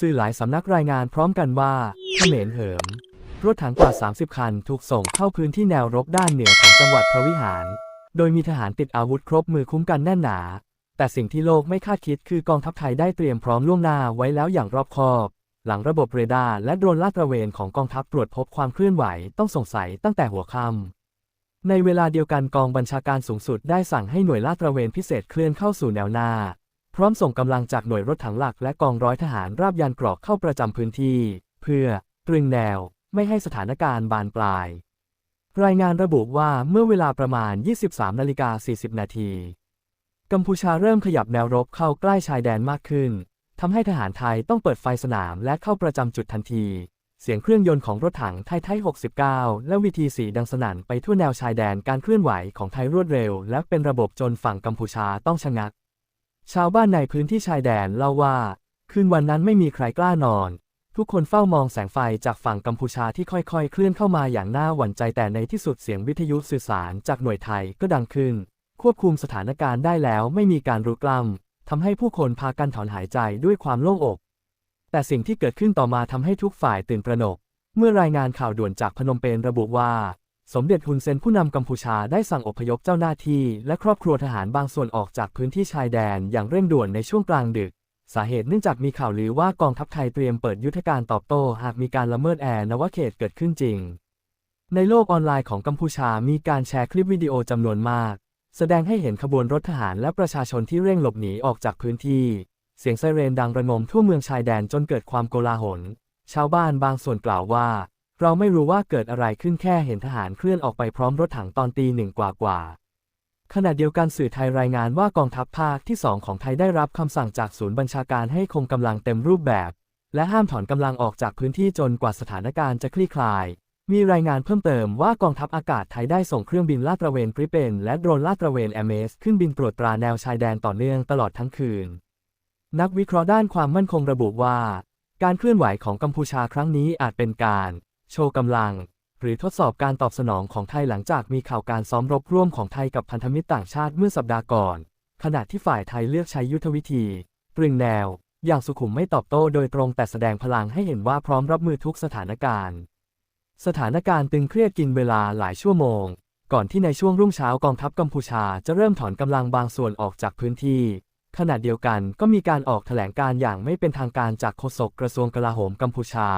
สื่อหลายสำนักรายงานพร้อมกันว่าเขมรเหิม รถถังกว่า 30 คันถูกส่งเข้าพื้นที่แนวรบด้านเหนือของจังหวัดพระวิหาร โดยมีทหารติดอาวุธครบมือคุ้มกันแน่นหนา แต่สิ่งที่โลกไม่คาดคิดคือกองทัพไทยได้เตรียมพร้อมล่วงหน้าไว้แล้วอย่างรอบคอบ หลังระบบเรดาร์และโดรนลาดตระเวนของกองทัพตรวจพบความเคลื่อนไหวต้องสงสัยตั้งแต่หัวค่ำในเวลาเดียวกันกองบัญชาการสูงสุดได้สั่งให้หน่วยลาดตระเวนพิเศษเคลื่อนเข้าสู่แนวหน้า พร้อมส่งกำลังจากหน่วยรถถังหลักและกองร้อยทหารราบยานเกรอกเข้าประจำพื้นที่ เพื่อตรึงแนวไม่ให้สถานการณ์บานปลาย รายงานระบุว่าเมื่อเวลาประมาณ 23นาฬิกา40 นาที กัมพูชาเริ่มขยับแนวรบเข้าใกล้ชายแดนมากขึ้นทำให้ทหารไทยต้องเปิดไฟสนามและเข้าประจำจุดทันที เสียงเครื่องยนต์ของรถถังไทยไทย 69 และวีทีสีดังสนั่นไปทั่วแนวชายแดนการเคลื่อนไหวของไทยรวดเร็ว และเป็นระบบจนฝั่งกัมพูชาต้องชะงัก ชาวบ้านในพื้นที่ชายแดนเล่าว่า คืนวันนั้นไม่มีใครกล้านอน ทุกคนเฝ้ามองแสงไฟจากฝั่งกัมพูชาที่ค่อยๆ เคลื่อนเข้ามาอย่างน่าหวั่นใจแต่ในที่สุดเสียงวิทยุสื่อสารจากหน่วยไทยก็ดังขึ้น ควบคุมสถานการณ์ได้แล้วไม่มีการรุกล้ำทำให้ผู้คนพากันถอนหายใจด้วยความโล่งอก แต่สิ่งที่เกิดขึ้นต่อมาทำให้ทุกฝ่ายตื่นตระหนก เมื่อรายงานข่าวด่วนจากพนมเปญระบุว่า สมเด็จฮุนเซนผู้นำกัมพูชาได้สั่งอพยพเจ้าหน้าที่และครอบครัวทหารบางส่วนออกจากพื้นที่ชายแดนอย่างเร่งด่วนในช่วงกลางดึก สาเหตุเนื่องจากมีข่าวลือว่ากองทัพไทยเตรียมเปิดยุทธการตอบโต้หากมีการละเมิดแอร์นวเขตเกิดขึ้นจริง ในโลกออนไลน์ของกัมพูชามีการแชร์คลิปวิดีโอจำนวนมาก แสดงให้เห็นขบวนรถทหารและประชาชนที่เร่งหลบหนีออกจากพื้นที่ เสียงไซเรนดังระงมทั่วเมืองชายแดนจนเกิดความโกลาหล ชาวบ้านบางส่วนกล่าวว่า เราไม่รู้ว่าเกิดอะไรขึ้นแค่เห็นทหารเคลื่อนออกไปพร้อมรถถังตอนตีหนึ่งกว่ากว่าขณะเดียวกันสื่อไทยรายงานว่ากองทัพภาคที่ 2 ของไทยได้รับคำสั่งจากศูนย์บัญชาการให้คงกำลังเต็มรูปแบบ และห้ามถอนกำลังออกจากพื้นที่จนกว่าสถานการณ์จะคลี่คลาย มีรายงานเพิ่มเติมว่ากองทัพอากาศไทยได้ส่งเครื่องบินลาดตระเวนกริเปนและโดรนลาดตระเวนแอมเมสขึ้นบินตรวจตราแนวชายแดนต่อเนื่องตลอดทั้งคืน นักวิเคราะห์ด้านความมั่นคงระบุว่า การเคลื่อนไหวของกัมพูชาครั้งนี้อาจเป็นการ โชว์กำลัง หรือทดสอบการตอบสนองของไทยหลังจากมีข่าวการซ้อมรบร่วมของไทยกับพันธมิตรต่างชาติเมื่อสัปดาห์ก่อน ขณะที่ฝ่ายไทยเลือกใช้ยุทธวิธี ตรึงแนว อย่างสุขุมไม่ตอบโต้โดยตรงแต่แสดงพลังให้เห็นว่าพร้อมรับมือทุกสถานการณ์ สถานการณ์ตึงเครียดกินเวลาหลายชั่วโมง ก่อนที่ในช่วงรุ่งเช้ากองทัพกัมพูชาจะเริ่มถอนกำลังบางส่วนออกจากพื้นที่ขณะเดียวกันก็มีการออกแถลงการอย่างไม่เป็นทางการจากโฆษกกระทรวงกลาโหมกัมพูชา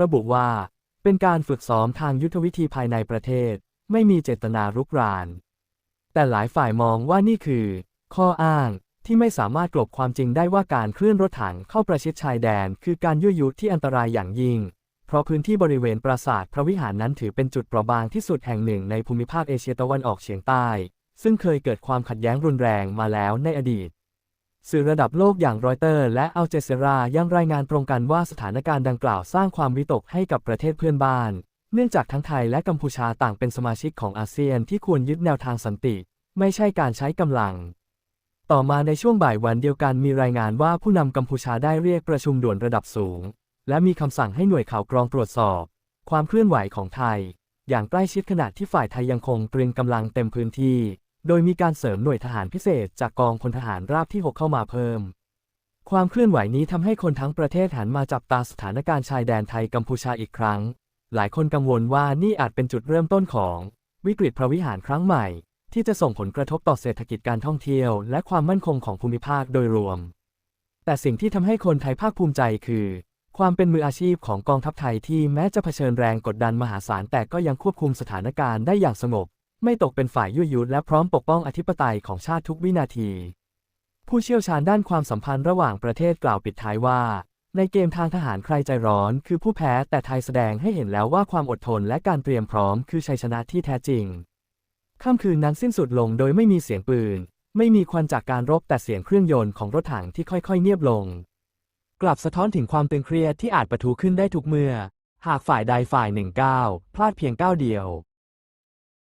ระบุว่า เป็นการฝึกซ้อมทางยุทธวิธีภายในประเทศ ไม่มีเจตนารุกราน แต่หลายฝ่ายมองว่านี่คือ ข้ออ้างที่ไม่สามารถกลบความจริงได้ว่าการเคลื่อนรถถังเข้าประชิดชายแดน คือการยั่วยุที่อันตรายอย่างยิ่ง เพราะพื้นที่บริเวณปราสาทพระวิหารนั้นถือเป็นจุดเปราะบางที่สุดแห่งหนึ่งในภูมิภาคเอเชียตะวันออกเฉียงใต้ ซึ่งเคยเกิดความขัดแย้งรุนแรงมาแล้วในอดีต สื่อระดับโลกอย่างรอยเตอร์และอัลเจซีรายังรายงานตรงกันว่าสถานการณ์ดังกล่าวสร้างความวิตกให้กับประเทศเพื่อนบ้าน เนื่องจากทั้งไทยและกัมพูชาต่างเป็นสมาชิกของอาเซียนที่ควรยึดแนวทางสันติ ไม่ใช่การใช้กำลัง ต่อมาในช่วงบ่ายวันเดียวกันมีรายงานว่าผู้นำกัมพูชาได้เรียกประชุมด่วนระดับสูง และมีคำสั่งให้หน่วยข่าวกรองตรวจสอบ ความเคลื่อนไหวของไทย อย่างใกล้ชิดขณะที่ฝ่ายไทยยังคงตรึงกำลังเต็มพื้นที่ โดยมีการเสริมหน่วยทหารพิเศษจากกองพลทหารราบที่ 6 เข้ามาเพิ่ม ความเคลื่อนไหวนี้ทำให้คนทั้งประเทศหันมาจับตาสถานการณ์ชายแดนไทยกัมพูชาอีกครั้ง หลายคนกังวลว่านี่อาจเป็นจุดเริ่มต้นของ วิกฤตพระวิหารครั้งใหม่ ที่จะส่งผลกระทบต่อเศรษฐกิจการท่องเที่ยว และความมั่นคงของภูมิภาคโดยรวม แต่สิ่งที่ทำให้คนไทยภาคภูมิใจคือ ความเป็นมืออาชีพของกองทัพไทยที่แม้จะเผชิญแรงกดดันมหาศาลแต่ก็ยังควบคุมสถานการณ์ได้อย่างสงบ ไม่ตกเป็นฝ่ายยั่วยุและพร้อมปกป้องอธิปไตยของชาติทุกวินาที ผู้เชี่ยวชาญด้านความสัมพันธ์ระหว่างประเทศกล่าวปิดท้ายว่า ในเกมทางทหารใครใจร้อนคือผู้แพ้แต่ไทยแสดงให้เห็นแล้วว่าความอดทนและการเตรียมพร้อมคือชัยชนะที่แท้จริงค่ำคืนนั้นสิ้นสุดลงโดยไม่มีเสียงปืน ไม่มีควันจากการรบแต่เสียงเครื่องยนต์ของรถถังที่ค่อยๆ เงียบลง กลับสะท้อนถึงความตึงเครียดที่อาจประทุขึ้นได้ทุกเมื่อ หากฝ่ายใดฝ่ายหนึ่งก้าวพลาดเพียงก้าวเดียว